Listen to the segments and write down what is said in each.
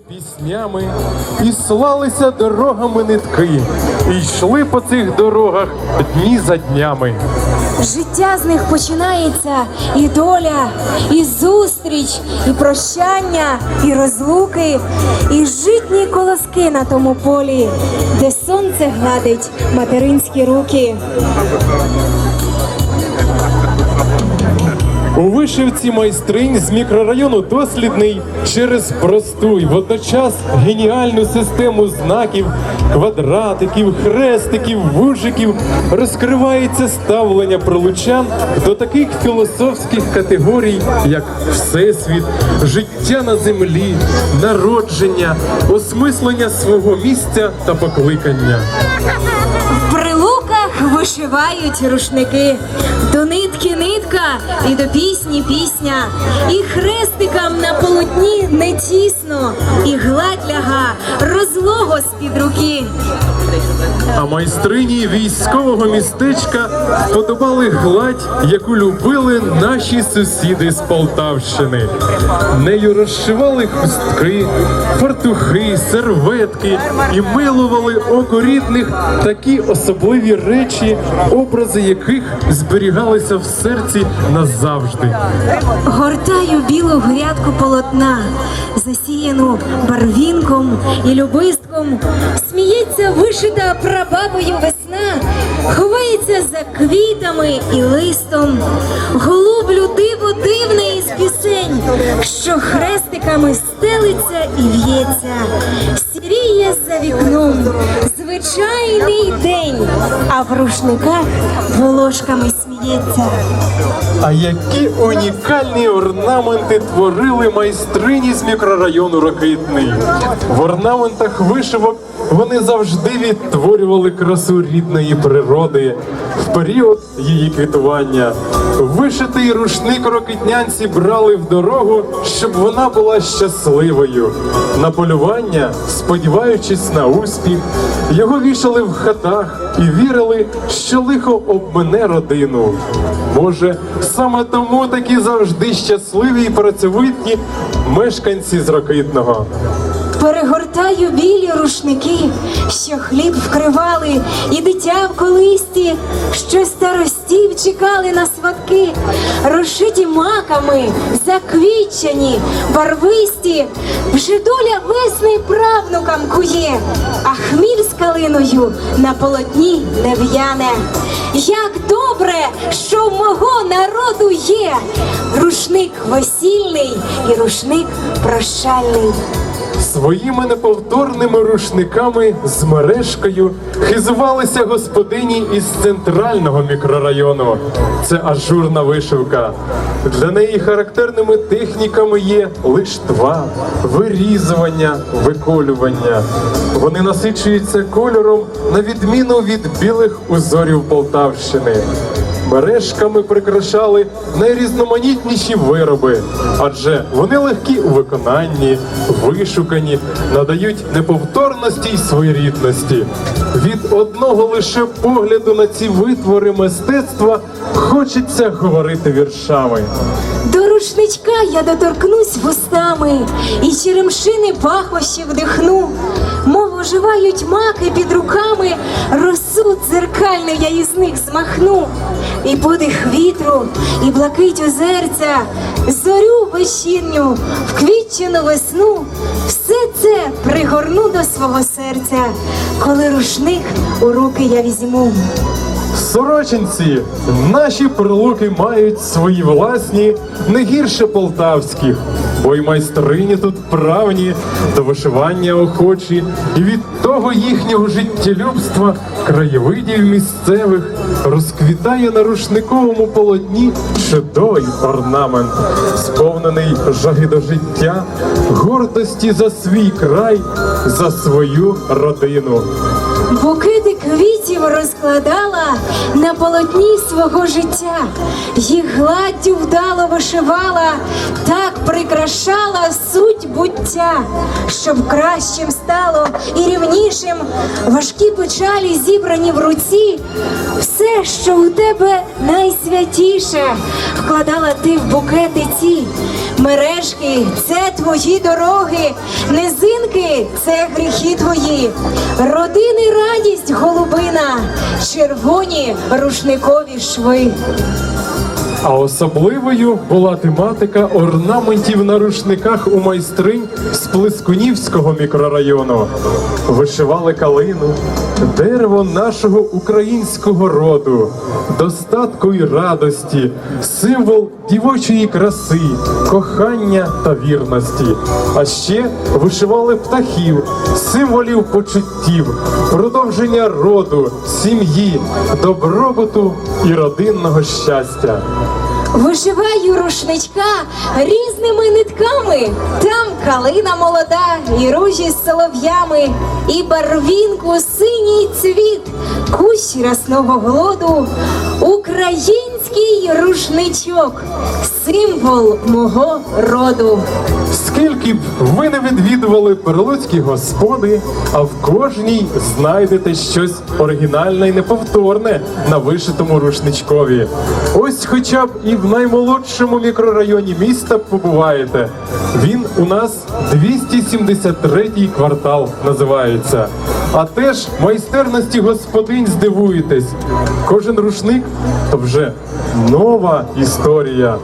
Піснями і слалися дорогами нитки, і йшли по цих дорогах дні за днями. Життя з них починається і доля, і зустріч, і прощання, і розлуки, і житні колоски на тому полі, де сонце гладить материнські руки. У вишивці майстринь з мікрорайону дослідний через просту й водночас геніальну систему знаків, квадратиків, хрестиків, вужиків розкривається ставлення пролучан до таких філософських категорій, як всесвіт, життя на землі, народження, осмислення свого місця та покликання. Вишивають рушники, до нитки нитка і до пісні пісня, і хрестикам на полотні не тісно, і гладь ляга розлого з-під руки. А майстрині військового містечка вподобали гладь, яку любили наші сусіди з Полтавщини. Нею розшивали хустки, фартухи, серветки і милували око рідних такі особливі речі, образи яких зберігалися в серці назавжди. Гортаю білу грядку полотна, засіяну барвінком і любистком. Сміється вишита прабабою весна, ховається за квітами і листом. Голублю диво дивне із пісень, що хрестиками стелиться і в'ється. Сіріє за вікном звичайний день, а в рушниках волошками сміється. А які унікальні орнаменти творили майстрині з мікрорайону Рокитний. В орнаментах вишивок вони завжди відтворювали красу рідної природи в період її квітування. Вишитий рушник рокитнянці брали в дорогу, щоб вона була щасливою. На полювання, сподіваючись на успіх, його вішали в хатах і вірили, що лихо обмене родину. Може, саме тому такі завжди щасливі і працьовиті мешканці з Рокитного. Перегортаю білі рушники, що хліб вкривали, і дитя в колисті, що старостів чекали на сватки, розшиті маками, заквітчані, барвисті, вже доля весни правнукам кує, а хміль з калиною на полотні не в'яне. Як добре, що в мого народу є рушник весільний і рушник прощальний. Своїми неповторними рушниками з мережкою хизувалися господині із центрального мікрорайону. Це ажурна вишивка. Для неї характерними техніками є лиштва, вирізування, виколювання. Вони насичуються кольором на відміну від білих узорів Полтавщини. Мережками прикрашали найрізноманітніші вироби, адже вони легкі у виконанні, вишукані, надають неповторності й своєрідності. Від одного лише погляду на ці витвори мистецтва хочеться говорити віршами. До рушничка я доторкнусь вустами, і черемшини пахощі вдихну. Мов оживають маки під руками, росу дзеркальну я із них змахну. І подих вітру, і блакить озерця, зорю вечірню, вквітчену весну. Все це пригорну до свого серця, коли рушник у руки я візьму. Сорочинці, наші прилуки мають свої власні, не гірше полтавських, бо й майстрині тут правні, до вишивання охочі, і від того їхнього життєлюбства, краєвидів місцевих, розквітає на рушниковому полотні чудовий орнамент, сповнений жаги до життя, гордості за свій край, за свою родину. Букети квітів розкладала на полотні свого життя, їх гладдю вдало вишивала, так прикрашала суть буття, щоб кращим стало і рівнішим важкі печалі зібрані в руці. Все, що у тебе найсвятіше, вкладала ти в букети ці. Мережки це твої дороги, низинки це гріхи твої, родини радість голубина, червоні рушникові шви. А особливою була тематика орнаментів на рушниках у майстринь з Плескунівського мікрорайону. Вишивали калину, дерево нашого українського роду, достатку і радості, символ дівочої краси, кохання та вірності. А ще вишивали птахів, символів почуттів, продовження роду, сім'ї, добробуту і родинного щастя. Вишиваю рушничка різними нитками. Там калина молода, і ружі з солов'ями, і барвінку синій цвіт, кущ рясного голоду, український рушничок, символ мого роду. Скільки б ви не відвідували перлуцькі господи, а в кожній знайдете щось оригінальне і неповторне на вишитому рушничкові. Ось хоча б і в наймолодшому мікрорайоні міста побуваєте. Він у нас 273-й квартал називається. А теж майстерності господинь здивуєтесь. Кожен рушник то вже нова історія.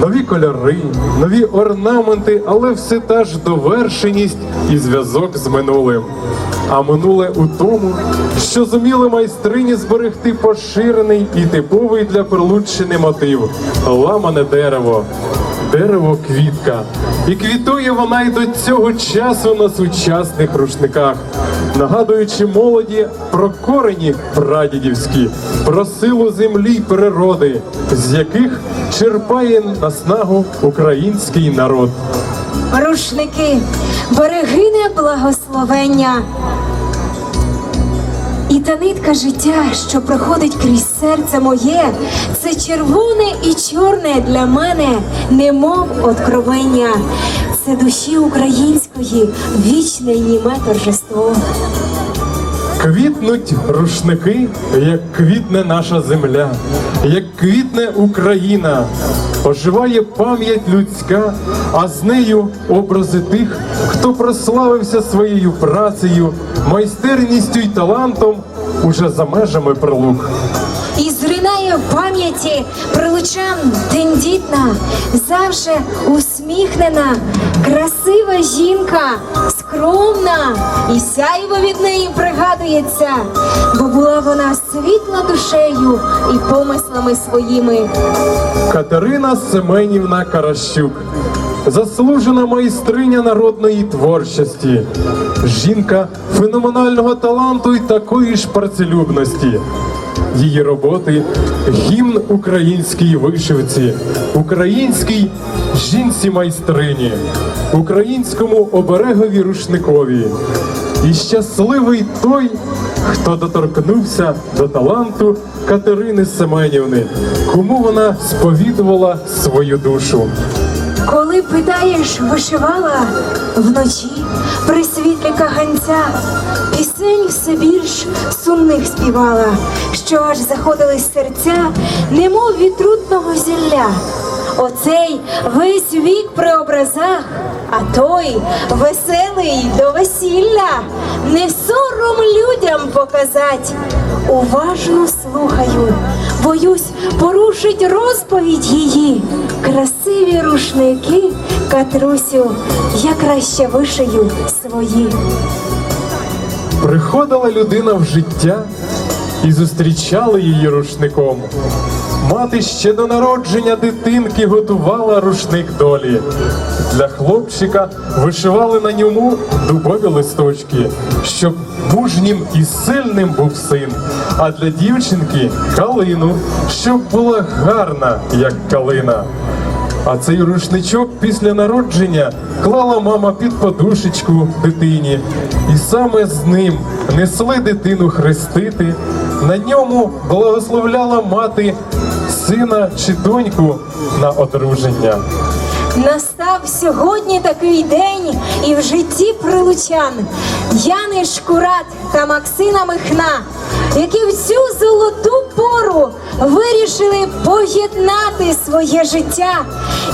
Нові кольори, нові орнаменти, але все та ж довершеність і зв'язок з минулим. А минуле у тому, що зуміли майстрині зберегти поширений і типовий для Перлуччини мотив ламане дерево. Дерево квітка. І квітує вона й до цього часу на сучасних рушниках, нагадуючи молоді про корені прадідівські, про силу землі й природи, з яких черпає наснагу український народ. Рушники, берегине благословення. І та нитка життя, що проходить крізь серце моє, це червоне і чорне для мене, немов откровення. Це душі української вічне й німе торжество. Квітнуть рушники, як квітне наша земля, як квітне Україна, оживає пам'ять людська, а з нею образи тих, хто прославився своєю працею, майстерністю й талантом уже за межами прилук. І зринає в пам'яті прилучан тендітна, завжди усміхнена, красива жінка, скромна, і сяйво від неї пригадується, бо була вона світла душею і помислами своїми. Катерина Семенівна Каращук, заслужена майстриня народної творчості, жінка феноменального таланту і такої ж працелюбності. Її роботи гімн українській вишивці, українській жінці майстрині, українському оберегові рушникові. І щасливий той, хто доторкнувся до таланту Катерини Семенівни, кому вона сповідувала свою душу. Коли питаєш, вишивала вночі при світлі каганця, все більш сумних співала, що аж заходились серця, немов від трутного зілля. Оцей весь вік при образах, а той веселий до весілля, не сором людям показать. Уважно слухаю, боюсь, порушить розповідь її. Красиві рушники, Катрусю, я краще вишию свої. Приходила людина в життя і зустрічали її рушником. Мати ще до народження дитинки готувала рушник долі. Для хлопчика вишивали на ньому дубові листочки, щоб мужнім і сильним був син. А для дівчинки калину, щоб була гарна, як калина. А цей рушничок після народження клала мама під подушечку дитині, і саме з ним несли дитину хрестити. На ньому благословляла мати сина чи доньку на одруження. Настав сьогодні такий день і в житті прилучан Яни Шкурат та Максима Михна які в цю золоту пору вирішили поєднати своє життя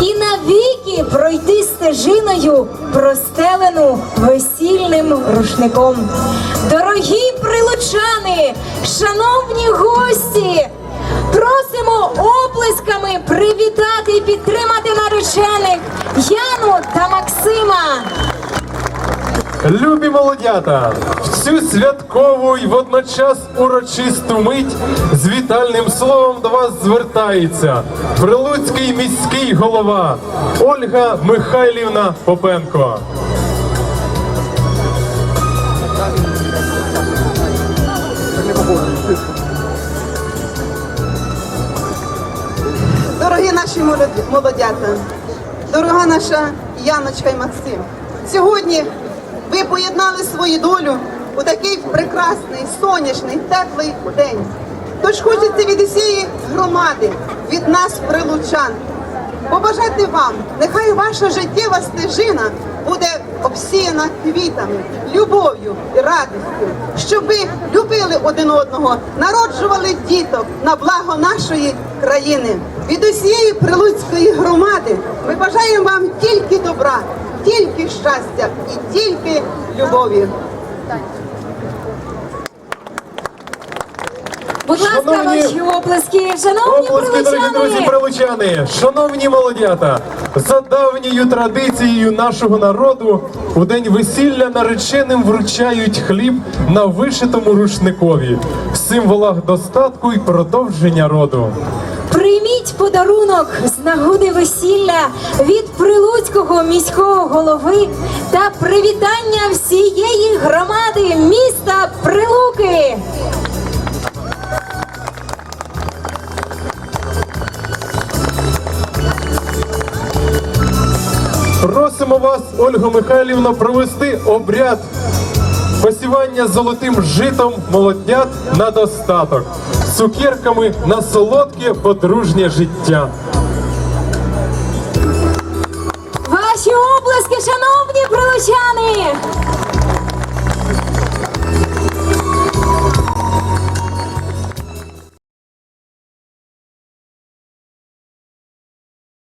і навіки пройти стежиною, простелену весільним рушником. Дорогі прилучани, шановні гості! Просимо оплесками привітати і підтримати наречених Яну та Максима. Любі молодята, в цю святкову й водночас урочисту мить з вітальним словом до вас звертається прилуцький міський голова Ольга Михайлівна Попенко. Дорогі наші молодята, дорога наша Яночка і Максим. Сьогодні ви поєднали свою долю у такий прекрасний, сонячний, теплий день. Тож хочеться від усієї громади, від нас, прилучан, побажати вам, нехай ваша життєва стежина буде обсіяна квітами, любов'ю і радістю, щоб ви любили один одного, народжували діток на благо нашої країни. Від усієї прилуцької громади ми бажаємо вам тільки добра, тільки щастя і тільки любові. Будь ласка, Шановні- ваші оплески, шановні Оплески, дорогі друзі прилучани! прилучани, шановні молодята, за давньою традицією нашого народу у день весілля нареченим вручають хліб на вишитому рушникові, в символах достатку і продовження роду. Прийміть подарунок з нагоди весілля від прилуцького міського голови та привітання всієї громади міста Прилуки. Просимо вас, Ольго Михайлівна, провести обряд посівання золотим житом молоднят на достаток, цукерками на солодке подружнє життя. Ваші облески, шановні прилучани!